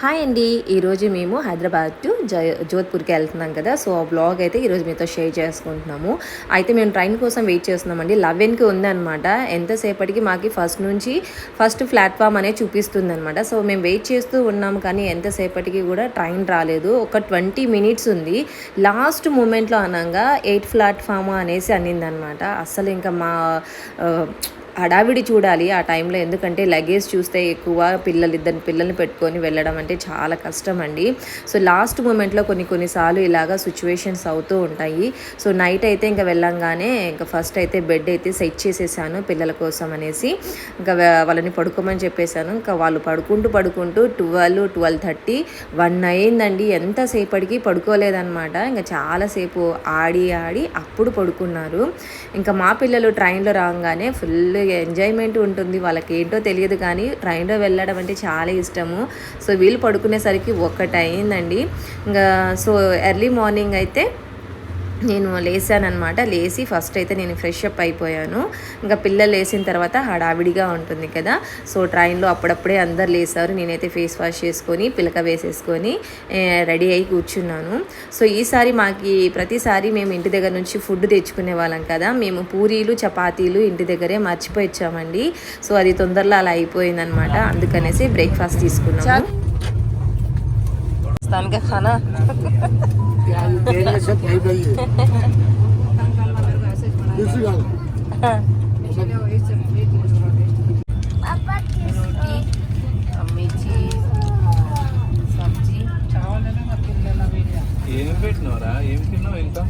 Hi అండి. ఈరోజు మేము హైదరాబాద్ టు జోధ్పూర్కి వెళ్తున్నాం కదా. సో ఆ బ్లాగ్ అయితే ఈరోజు మీతో షేర్ చేసుకుంటున్నాము. అయితే మేము ట్రైన్ కోసం వెయిట్ చేస్తున్నామండి. లెవెన్కి ఉందన్నమాట. ఎంతసేపటికి మాకు ఫస్ట్ నుంచి ఫస్ట్ ప్లాట్ఫామ్ అనేది చూపిస్తుంది అనమాట సో మేము వెయిట్ చేస్తూ ఉన్నాం కానీ ఎంతసేపటికి కూడా ట్రైన్ రాలేదు. ఒక ట్వంటీ మినిట్స్ ఉంది. లాస్ట్ మూమెంట్లో అనగా ఎయిట్ ప్లాట్ఫామ్ అనేసి అనిందనమాట అస్సలు ఇంకా మా హడావిడి చూడాలి ఆ టైంలో ఎందుకంటే లగేజ్ చూస్తే ఎక్కువ పిల్లలు ఇద్దరు పిల్లల్ని పెట్టుకొని వెళ్ళడం అంటే చాలా కష్టం అండి సో లాస్ట్ మూమెంట్లో కొన్ని కొన్నిసార్లు ఇలాగా సిచ్యువేషన్స్ అవుతూ ఉంటాయి. సో నైట్ అయితే ఇంకా వెళ్ళంగానే ఇంకా ఫస్ట్ అయితే బెడ్ అయితే సెట్ చేసేసాను పిల్లల కోసం అనేసి. ఇంకా వాళ్ళని పడుకోమని చెప్పేశాను ఇంకా వాళ్ళు పడుకుంటూ పడుకుంటూ ట్వెల్వ్ ట్వెల్వ్ థర్టీ వన్ అయిందండి ఎంతసేపటికి పడుకోలేదన్నమాట. ఇంకా చాలాసేపు ఆడి ఆడి అప్పుడు పడుకున్నారు. ఇంకా మా పిల్లలు ట్రైన్లో రాగానే ఫుల్ ఎంజాయ్మెంట్ ఉంటుంది. వాళ్ళకి ఏంటో తెలియదు కానీ ట్రైన్లో వెళ్ళడం అంటే చాలా ఇష్టము. సో వీళ్ళు పడుకునేసరికి ఒక్కటి అయిందండి ఇంకా సో ఎర్లీ మార్నింగ్ అయితే నేను లేసానమాట లేచి ఫస్ట్ అయితే నేను ఫ్రెష్ అప్ అయిపోయాను. ఇంకా పిల్లలు లేచిన తర్వాత హడావిడిగా ఉంటుంది కదా. సో ట్రైన్లో అప్పుడప్పుడే అందరు లేసారు. నేనైతే ఫేస్ వాష్ చేసుకొని పిలక వేసేసుకొని రెడీ అయి కూర్చున్నాను. సో ఈసారి మాకి ప్రతిసారి మేము ఇంటి దగ్గర నుంచి ఫుడ్ తెచ్చుకునే వాళ్ళం కదా. మేము పూరీలు చపాతీలు ఇంటి దగ్గరే మర్చిపోయి వచ్చామండి. సో అది తొందరలో అలా అయిపోయిందనమాట అందుకనేసి బ్రేక్ఫాస్ట్ తీసుకున్నాము. స్థానిక ఖానా? तेल में सब भाई भाई है दूसरी बात रोटी मिर्ची सब्जी ఏం పెట్టినవరా ఏం తిన్నావు ఇంకా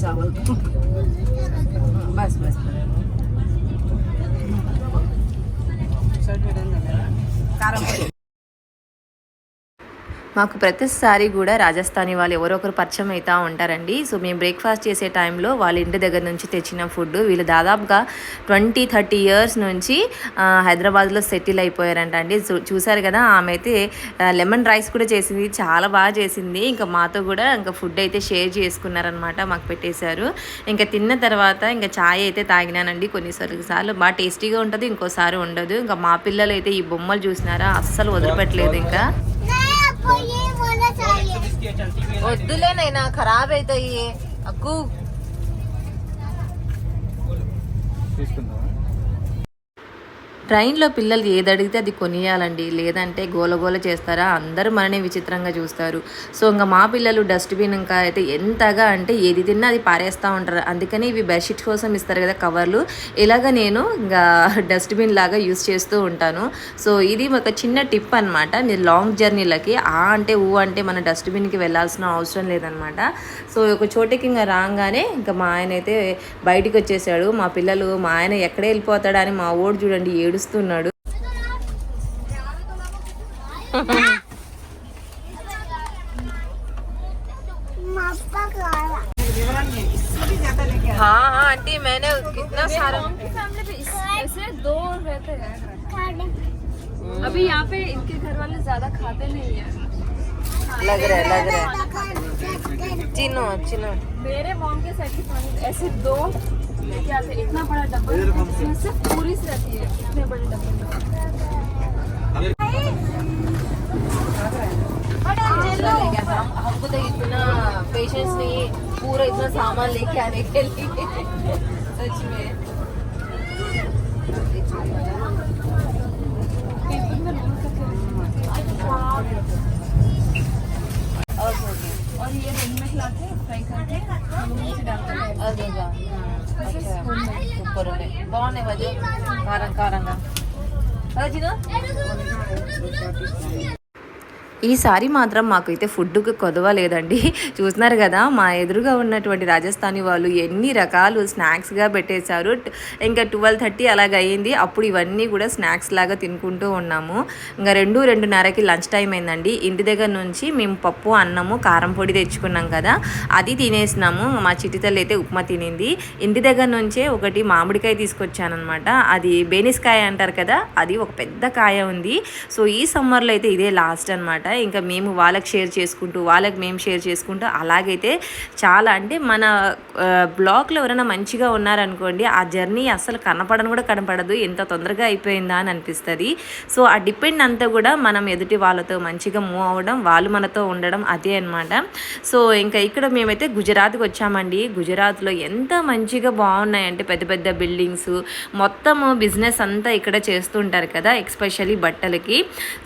ચાવલ. બસ બસ. સારું. మాకు ప్రతిసారి కూడా రాజస్థానీ వాళ్ళు ఎవరో ఒకరు పరిచయం అవుతూ ఉంటారండి. సో మేము బ్రేక్ఫాస్ట్ చేసే టైంలో వాళ్ళ ఇంటి దగ్గర నుంచి తెచ్చిన ఫుడ్ వీళ్ళు దాదాపుగా ట్వంటీ థర్టీ ఇయర్స్ నుంచి హైదరాబాద్లో సెటిల్ అయిపోయారంట అండి చూసారు కదా ఆమె అయితే లెమన్ రైస్ కూడా చేసింది చాలా బాగా చేసింది. ఇంకా మాతో కూడా ఇంకా ఫుడ్ అయితే షేర్ చేసుకున్నారనమాట మాకు పెట్టేశారు. ఇంకా తిన్న తర్వాత ఇంకా ఛాయ్ అయితే తాగినానండి కొన్నిసార్లు. సార్లు బాగా టేస్టీగా ఉంటుంది ఇంకోసారి ఉండదు. ఇంకా మా పిల్లలు అయితే ఈ బొమ్మలు చూసినారా అస్సలు వదిలిపెట్టలేదు ఇంకా. వద్దులేనైనా ఖరాబ్ అవుతాయి అక్కు తీసుకుందామా ట్రైన్లో పిల్లలు ఏది అడిగితే అది కొనియాలండి. లేదంటే గోలగోల చేస్తారా? అందరూ మననే విచిత్రంగా చూస్తారు. సో ఇంకా మా పిల్లలు డస్ట్బిన్ ఇంకా అయితే ఎంతగా అంటే ఏది తిన్నా అది పారేస్తూ ఉంటారు. అందుకని ఇవి బెడ్షీట్ కోసం ఇస్తారు కదా కవర్లు. ఇలాగ నేను ఇంకా డస్ట్బిన్ లాగా యూస్ చేస్తూ ఉంటాను. సో ఇది ఒక చిన్న టిప్ అన్నమాట. మీరు లాంగ్ జర్నీలకి ఆ అంటే ఊ అంటే మన డస్ట్బిన్కి వెళ్ళాల్సిన అవసరం లేదనమాట సో ఒక చోటకి ఇంకా రాగానే ఇంకా మా ఆయన అయితే బయటికి వచ్చేసాడు. మా పిల్లలు మా ఆయన ఎక్కడ వెళ్ళిపోతాడా అని మా ఓడు చూడండి ఏడు ఏడుస్తున్నాడు हाँ हाँ आंटी मैंने कितना सारा फैमिली पे इस- ऐसे दो रहते हैं अभी यहाँ पे इनके घर वाले ज्यादा खाते नहीं है लग रहा है लग रहा है। चिनो चिनो। मेरे मॉम के की ऐसे दो लेके आते इतना बड़ा डब्बा इसमें सिर्फ़ पूरी से रहती है इतने बड़े डब्बे हमको तो इतना पेशेंस नहीं है पूरा इतना सामान लेके आने के लिए। सच में। पेपर में और और ये दही में खिलाते हैं फ्राई करके अरे वाह। अच्छा। ऊपर में कौन है वजह कारण कारण का जी ना ఈసారి మాత్రం మాకైతే ఫుడ్కు కొదవ లేదండి. చూస్తున్నారు కదా మా ఎదురుగా ఉన్నటువంటి రాజస్థానీ వాళ్ళు ఎన్ని రకాలు స్నాక్స్గా పెట్టేశారు. ఇంకా ట్వెల్వ్ థర్టీ అలాగ అయ్యింది అప్పుడు ఇవన్నీ కూడా స్నాక్స్ లాగా తినుకుంటూ ఉన్నాము. ఇంకా రెండు రెండున్నరకి లంచ్ టైం అయిందండి. ఇంటి దగ్గర నుంచి మేము పప్పు అన్నము కారం పొడి తెచ్చుకున్నాం కదా అది తినేసినాము. మా చిట్టితల్లి అయితే ఉప్మా తినింది. ఇంటి దగ్గర నుంచే ఒకటి మామిడికాయ తీసుకొచ్చానమాట అది బేనిస్కాయ అంటారు కదా అది ఒక పెద్ద కాయ ఉంది. సో ఈ సమ్మర్లో అయితే ఇదే లాస్ట్ అన్నమాట. ఇంకా మేము వాళ్ళకి షేర్ చేసుకుంటూ వాళ్ళకి మేము షేర్ చేసుకుంటూ అలాగైతే చాలా అంటే మన బ్లాక్లో బ్లాగ్లో ఎవరైనా మంచిగా ఉన్నారనుకోండి ఆ జర్నీ అస్సలు కనపడను కూడా కనపడదు. ఎంత తొందరగా అయిపోయిందా అని అనిపిస్తుంది. సో ఆ డిపెండ్ అంతా కూడా మనం ఎదుటి వాళ్ళతో మంచిగా మూవ్ అవ్వడం వాళ్ళు మనతో ఉండడం అదే అన్నమాట. సో ఇంకా ఇక్కడ మేమైతే గుజరాత్కి వచ్చామండి. గుజరాత్లో ఎంత మంచిగా బాగున్నాయంటే పెద్ద పెద్ద బిల్డింగ్స్ మొత్తము బిజినెస్ అంతా ఇక్కడ చేస్తుంటారు కదా ఎక్స్పెషల్లీ బట్టలకి.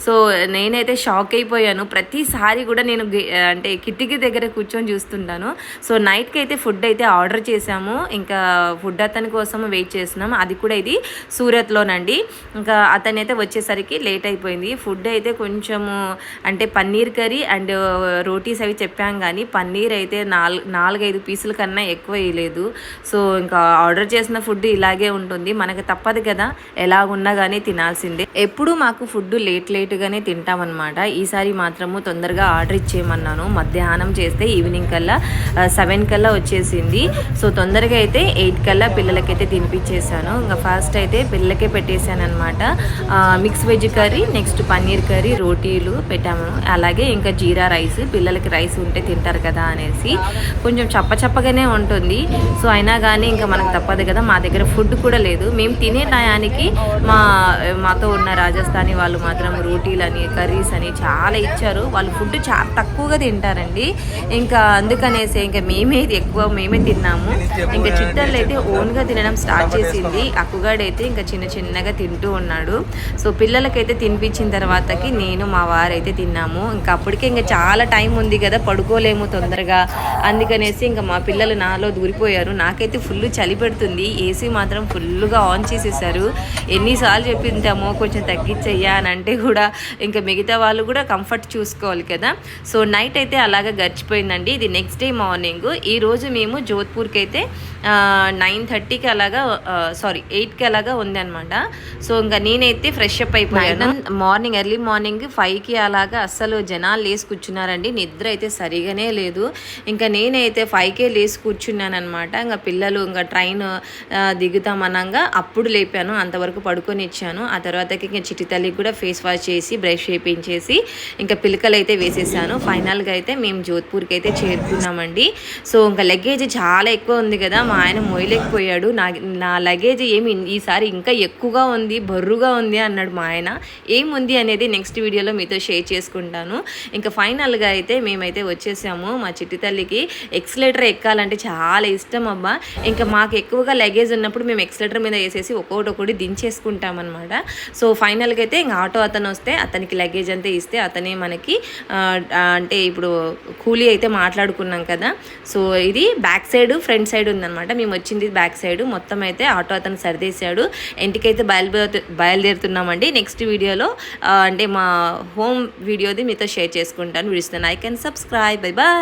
సో నేనైతే షాక్ అయిపోయి అయిపోయాను ప్రతిసారి కూడా నేను అంటే కిటికీ దగ్గర కూర్చొని చూస్తుంటాను. సో నైట్కి అయితే ఫుడ్ అయితే ఆర్డర్ చేసాము ఇంకా ఫుడ్ అతని కోసం వెయిట్ చేస్తున్నాం అది కూడా ఇది సూరత్లోనండి. ఇంకా అతను అయితే వచ్చేసరికి లేట్ అయిపోయింది. ఫుడ్ అయితే కొంచెము అంటే పన్నీర్ కర్రీ అండ్ రోటీస్ అవి చెప్పాం కానీ పన్నీర్ అయితే నాలుగు నాలుగైదు పీసుల కన్నా ఎక్కువ వేయలేదు. సో ఇంకా ఆర్డర్ చేసిన ఫుడ్ ఇలాగే ఉంటుంది. మనకు తప్పదు కదా. ఎలాగున్నా కానీ తినాల్సిందే. ఎప్పుడు మాకు ఫుడ్ లేట్ లేట్గానే తింటామన్నమాట. ఈసారి మాత్రము తొందరగా ఆర్డర్ ఇచ్చేయమన్నాను. మధ్యాహ్నం చేస్తే ఈవినింగ్ కల్లా సెవెన్ కల్లా వచ్చేసింది. సో తొందరగా అయితే ఎయిట్ కల్లా పిల్లలకైతే తినిపించేసాను ఇంకా ఫస్ట్ అయితే పిల్లలకే పెట్టేశాను అనమాట mix veg curry next paneer curry రోటీలు పెట్టాము. అలాగే ఇంకా జీరా రైస్ పిల్లలకి రైస్ ఉంటే తింటారు కదా అనేసి కొంచెం చప్ప చప్పగానే ఉంటుంది. సో అయినా కానీ ఇంకా మనకు తప్పదు కదా మా దగ్గర ఫుడ్ కూడా లేదు. మేము తినే టయానికి మా మాతో ఉన్న రాజస్థానీ వాళ్ళు మాత్రం రోటీలు అని కర్రీస్ అని చాలా ఇచ్చారు. వాళ్ళు ఫుడ్ చాలా తక్కువగా తింటారండి. ఇంకా అందుకనేసి ఇంకా మేమే ఎక్కువ మేమే తిన్నాము. ఇంకా చిట్టలు అయితే ఓన్గా తినడం స్టార్ట్ చేసింది. అక్కుగాడైతే ఇంకా చిన్న చిన్నగా తింటూ ఉన్నాడు. సో పిల్లలకైతే తినిపించిన తర్వాతకి నేను మా వారైతే తిన్నాము. ఇంకా అప్పటికే ఇంకా చాలా టైం ఉంది కదా పడుకోలేము తొందరగా. అందుకనేసి ఇంకా మా పిల్లలు నాలో దూరిపోయారు. నాకైతే ఫుల్ చలి పెడుతుంది. ఏసీ మాత్రం ఫుల్గా ఆన్ చేసేసారు. ఎన్నిసార్లు చెప్పింటామో కొంచెం తగ్గించయ్యా అని అంటే కూడా ఇంకా మిగతా వాళ్ళు కూడా కంఫర్ట్ చూసుకోవాలి కదా. సో నైట్ అయితే అలాగా గడిచిపోయిందండి. ఇది నెక్స్ట్ డే మార్నింగ్. ఈరోజు మేము జోధ్పూర్కి అయితే నైన్ థర్టీకి అలాగా సారీ ఎయిట్కి అలాగా ఉంది అనమాట సో ఇంకా నేనైతే ఫ్రెష్ అప్ అయిపోయాను. మార్నింగ్ ఎర్లీ మార్నింగ్ ఫైవ్కి అలాగా అస్సలు జనాలు లేసి కూర్చున్నారండి. నిద్ర అయితే సరిగానే లేదు. ఇంకా నేనైతే ఫైవ్కే లేసి కూర్చున్నాను అనమాట ఇంకా పిల్లలు ఇంకా ట్రైన్ దిగుతామనంగా అప్పుడు లేపాను. అంతవరకు పడుకొని ఇచ్చాను ఆ తర్వాతకి ఇంకా చిట్టి తల్లికి కూడా ఫేస్ వాష్ చేసి బ్రష్ చేయించేసి ఇంకా పిలకలు అయితే వేసేసాను. ఫైనల్గా అయితే మేము జోధ్పూర్కి అయితే చేరుకున్నామండి. సో ఇంకా లగేజ్ చాలా ఎక్కువ ఉంది కదా మా ఆయన మోయలేకపోయాడు నా నా లగేజ్ ఏమి ఈసారి ఇంకా ఎక్కువగా ఉంది బరువుగా ఉంది అన్నాడు మా ఆయన. ఏముంది అనేది నెక్స్ట్ వీడియోలో మీతో షేర్ చేసుకుంటాను. ఇంకా ఫైనల్గా అయితే మేమైతే వచ్చేసాము మా చిట్టి తల్లికి. ఎక్సలేటర్ ఎక్కాలంటే చాలా ఇష్టం అబ్బా. ఇంకా మాకు ఎక్కువగా లగేజ్ ఉన్నప్పుడు మేము ఎక్సలేటర్ మీద వేసేసి ఒక్కొక్కటి ఒక్కొక్కటి దించేసుకుంటాం సో ఫైనల్గా అయితే ఇంకా ఆటో అతను వస్తే అతనికి లగేజ్ అంతా ఇస్తే అతనే మనకి అంటే ఇప్పుడు కూలీ అయితే మాట్లాడుకున్నాం కదా. సో ఇది బ్యాక్ సైడ్ ఫ్రంట్ సైడ్ ఉందన్నమాట. మేము వచ్చింది బ్యాక్ సైడ్. మొత్తం అయితే ఆటో అతను సరిదేశాడు. ఇంటికైతే బయలుదేరు బయలుదేరుతున్నామండి. నెక్స్ట్ వీడియోలో అంటే మా హోమ్ వీడియోది మీతో షేర్ చేసుకుంటాను. విడుస్తున్నాను. I can subscribe. Bye bye